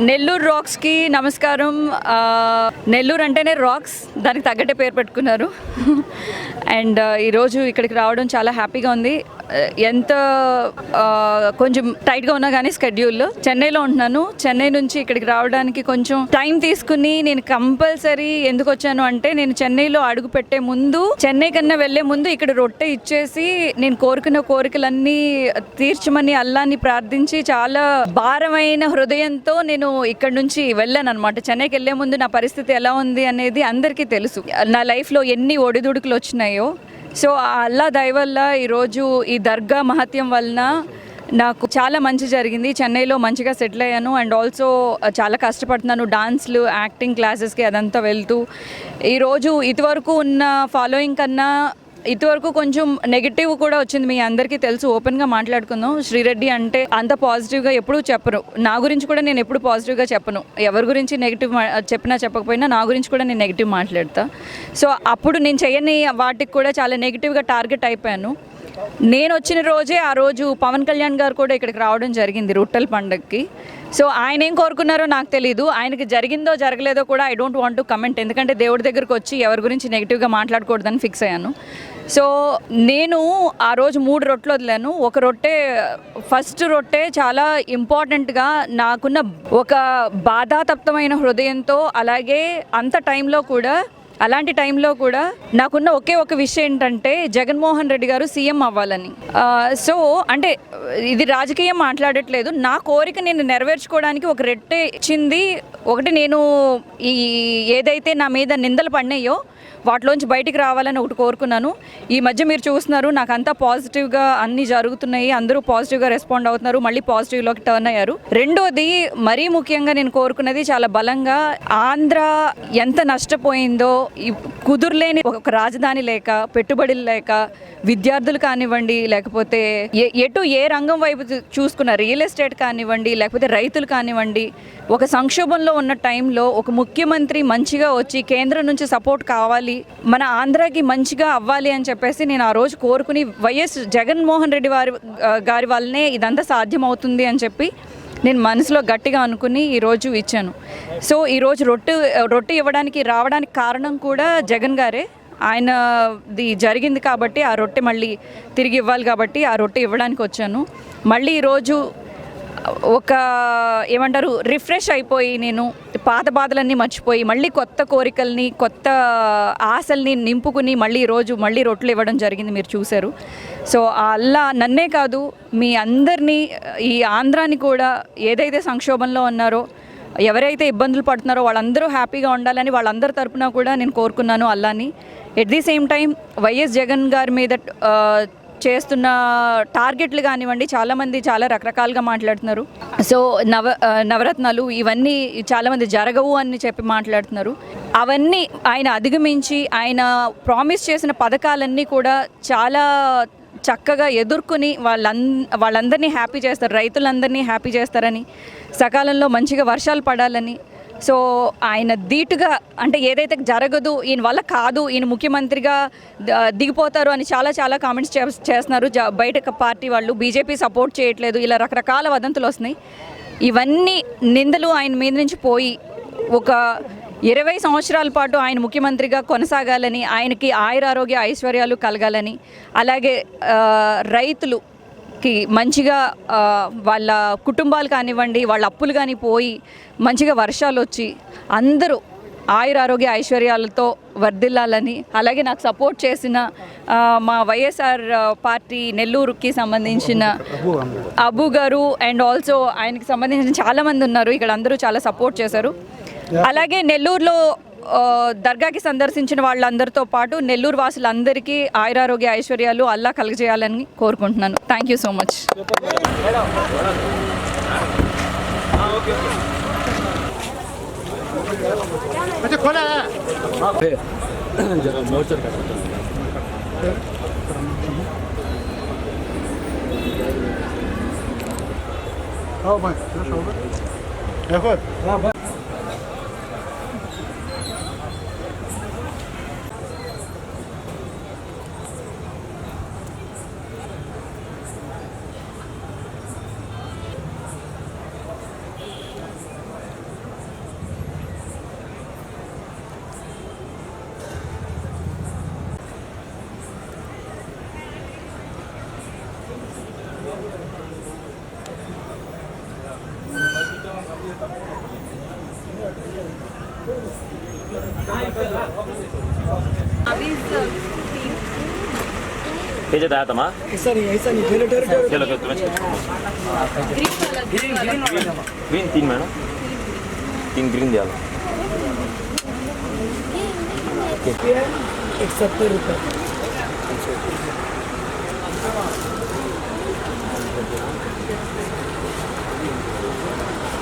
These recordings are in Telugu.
నెల్లూరు రాక్స్కి నమస్కారం. నెల్లూరు అంటేనే రాక్స్ దానికి తగ్గట్టే పేరు పెట్టుకున్నారు. అండ్ ఈరోజు ఇక్కడికి రావడం చాలా హ్యాపీగా ఉంది. ఎంత కొంచెం టైట్గా ఉన్నా కానీ స్కెడ్యూల్లో చెన్నైలో ఉంటున్నాను. చెన్నై నుంచి ఇక్కడికి రావడానికి కొంచెం టైం తీసుకుని నేను కంపల్సరీ ఎందుకు వచ్చాను అంటే నేను చెన్నైలో అడుగు పెట్టే ముందు చెన్నై కన్నా వెళ్ళే ముందు ఇక్కడ రొట్టె ఇచ్చేసి నేను కోరుకున్న కోరికలన్నీ తీర్చమని అల్లాన్ని ప్రార్థించి చాలా భారమైన హృదయంతో నేను ఇక్కడ నుంచి వెళ్ళాను అనమాట చెన్నైకి వెళ్ళే ముందు నా పరిస్థితి ఎలా ఉంది అనేది అందరికీ తెలుసు. నా లైఫ్లో ఎన్ని ఒడిదుడుకులు వచ్చినాయో సో ఆ అల్లా దయ వల్ల ఈరోజు ఈ దర్గా మహత్యం వలన నాకు చాలా మంచి జరిగింది. చెన్నైలో మంచిగా సెటిల్ అయ్యాను. అండ్ ఆల్సో చాలా కష్టపడుతున్నాను డాన్స్లు యాక్టింగ్ క్లాసెస్కి అదంతా వెళ్తూ. ఈరోజు ఇదివరకు ఉన్న ఫాలోయింగ్ కన్నా ఇటువరకు కొంచెం నెగిటివ్ కూడా వచ్చింది. మీ అందరికీ తెలుసు ఓపెన్గా మాట్లాడుకుందాం. శ్రీరెడ్డి అంటే అంత పాజిటివ్గా ఎప్పుడూ చెప్పరు. నా గురించి కూడా నేను ఎప్పుడు పాజిటివ్గా చెప్పను. ఎవరి గురించి నెగిటివ్ చెప్పినా చెప్పకపోయినా నా గురించి కూడా నేను నెగిటివ్ మాట్లాడతా. సో అప్పుడు నేను చేయని వాటికి కూడా చాలా నెగిటివ్గా టార్గెట్ అయిపోయాను. నేను వచ్చిన రోజే ఆ రోజు పవన్ కళ్యాణ్ గారు కూడా ఇక్కడికి రావడం జరిగింది రొట్టెల పండగకి సో ఆయన ఏం కోరుకున్నారో నాకు తెలియదు ఆయనకి జరిగిందో జరగలేదో కూడా I don't want to comment ఎందుకంటే దేవుడి దగ్గరకు వచ్చి ఎవరి గురించి నెగిటివ్గా మాట్లాడకూడదని ఫిక్స్ అయ్యాను. సో నేను ఆ రోజు మూడు రొట్టెలు వదిలాను. ఒక రొట్టె ఫస్ట్ రొట్టె చాలా ఇంపార్టెంట్గా నాకున్న ఒక బాధాతప్తమైన హృదయంతో అలాగే అంత టైంలో కూడా అలాంటి టైంలో కూడా నాకున్న ఒకే ఒక విషయం ఏంటంటే జగన్మోహన్ రెడ్డి గారు సీఎం అవ్వాలని. సో అంటే ఇది రాజకీయం మాట్లాడట్లేదు. నా కోరిక నేను నెరవేర్చుకోవడానికి ఒక రెట్టె ఇచ్చింది. ఒకటి నేను ఈ ఏదైతే నా మీద నిందలు పడినాయో వాటిలోంచి బయటికి రావాలని ఒకటి కోరుకున్నాను. ఈ మధ్య మీరు చూస్తున్నారు నాకు అంతా పాజిటివ్గా అన్నీ జరుగుతున్నాయి. అందరూ పాజిటివ్గా రెస్పాండ్ అవుతున్నారు మళ్ళీ పాజిటివ్లోకి టర్న్ అయ్యారు. రెండోది మరీ ముఖ్యంగా నేను కోరుకున్నది చాలా బలంగా ఆంధ్ర ఎంత నష్టపోయిందో కుదురులేని ఒక రాజధాని లేక పెట్టుబడులు లేక విద్యార్థులు కానివ్వండి లేకపోతే ఎటు ఏ రంగం వైపు చూసుకున్న రియల్ ఎస్టేట్ కానివ్వండి లేకపోతే రైతులు కానివ్వండి ఒక సంక్షోభంలో ఉన్న టైంలో ఒక ముఖ్యమంత్రి మంచిగా వచ్చి కేంద్రం నుంచి సపోర్ట్ కావాలి మన ఆంధ్రాకి మంచిగా అవ్వాలి అని చెప్పేసి నేను ఆ రోజు కోరుకుని వైఎస్ జగన్మోహన్ రెడ్డి వారి గారి వల్లనే ఇదంతా సాధ్యమవుతుంది అని చెప్పి నేను మనసులో గట్టిగా అనుకుని ఈరోజు ఇచ్చాను. సో ఈరోజు రొట్టె రొట్టె ఇవ్వడానికి రావడానికి కారణం కూడా జగన్ గారే. ఆయనది జరిగింది కాబట్టి ఆ రొట్టె మళ్ళీ తిరిగి ఇవ్వాలి కాబట్టి ఆ రొట్టె ఇవ్వడానికి వచ్చాను. మళ్ళీ ఈరోజు ఒక ఏమంటారు రిఫ్రెష్ అయిపోయి నేను పాత బాధలన్నీ మర్చిపోయి మళ్ళీ కొత్త కోరికల్ని కొత్త ఆశల్ని నింపుకుని మళ్ళీ ఈరోజు మళ్ళీ రొట్టెలు ఇవ్వడం జరిగింది మీరు చూశారు. సో ఆ నన్నే కాదు మీ అందరినీ ఈ ఆంధ్రాని కూడా ఏదైతే సంక్షోభంలో ఉన్నారో ఎవరైతే ఇబ్బందులు పడుతున్నారో వాళ్ళందరూ హ్యాపీగా ఉండాలని వాళ్ళందరి తరపున కూడా నేను కోరుకున్నాను అల్లాని. At the same time YS Jagan గారి మీద చేస్తున్న టార్గెట్లు కానివ్వండి చాలామంది చాలా రకరకాలుగా మాట్లాడుతున్నారు. సో నవ నవరత్నాలు ఇవన్నీ చాలామంది జరగవు అని చెప్పి మాట్లాడుతున్నారు. అవన్నీ ఆయన అధిగమించి ఆయన ప్రామిస్ చేసిన పథకాలన్నీ కూడా చాలా చక్కగా ఎదుర్కొని వాళ్ళం వాళ్ళందరినీ హ్యాపీ చేస్తారు రైతులందరినీ హ్యాపీ చేస్తారని సకాలంలో మంచిగా వర్షాలు పడాలని సో ఆయన ధీటుగా అంటే ఏదైతే జరగదు ఈయన వల్ల కాదు ఈయన ముఖ్యమంత్రిగా దిగిపోతారు అని చాలా చాలా కామెంట్స్ చే- చేస్తున్నారు. జ- బయట పార్టీ వాళ్ళు బీజేపీ సపోర్ట్ చేయట్లేదు ఇలా రకరకాల వదంతులు వస్తున్నాయి. ఇవన్నీ నిందలు ఆయన మీద నుంచి పోయి ఒక ఇరవై సంవత్సరాల పాటు ఆయన ముఖ్యమంత్రిగా కొనసాగాలని ఆయనకి ఆయురారోగ్య ఐశ్వర్యాలు కలగాలని అలాగే రైతులు కి మంచిగా వాళ్ళ కుటుంబాలు కానివ్వండి వాళ్ళ అప్పులు కానీ పోయి మంచిగా వర్షాలు వచ్చి అందరూ ఆయురారోగ్య ఐశ్వర్యాలతో వర్ధిల్లాలని అలాగే నాకు సపోర్ట్ చేసిన మా వైఎస్ఆర్ పార్టీ నెల్లూరుకి సంబంధించిన అబు గారు అండ్ ఆల్సో ఆయనకి సంబంధించిన చాలామంది ఉన్నారు. ఇక్కడ అందరూ చాలా సపోర్ట్ చేశారు. అలాగే నెల్లూరులో దర్గాకి సందర్శించిన వాళ్ళందరితో పాటు నెల్లూరు వాసులందరికీ ఆయురారోగ్య ఐశ్వర్యాలు అల్లా కలుగజేయాలని కోరుకుంటున్నాను. Thank you so much Oh, mãe, deixa eu ver. É, हे जे दहा मा? ऐसा नहीं ऐसा नहीं ठेले ठेले ठेले चलो तो तुम्हें? ग्रीन ग्रीन ग्रीन तीन मॅडम तीन ग्रीन द्याल एक सत्तर रुपये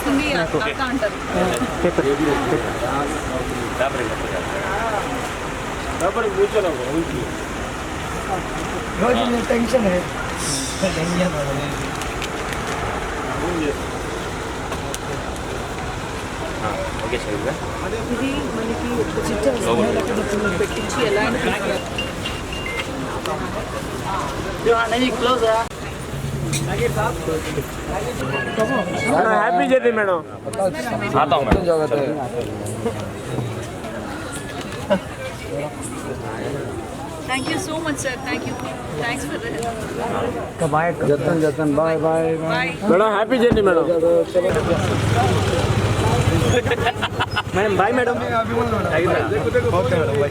వస్తుంది అక్క అంటారు. రోజు టెన్షన్ ఓకే సార్ ఇది మనకి చిట్టా వస్తుంది పెట్టించి ఎలా క్లోజా हैप्पी जर्नी मैडम आता हूँ मैं। Thank you so much sir thank you thanks for the bye जतन जतन bye bye madam happy journey madam madam bye madam okay madam bye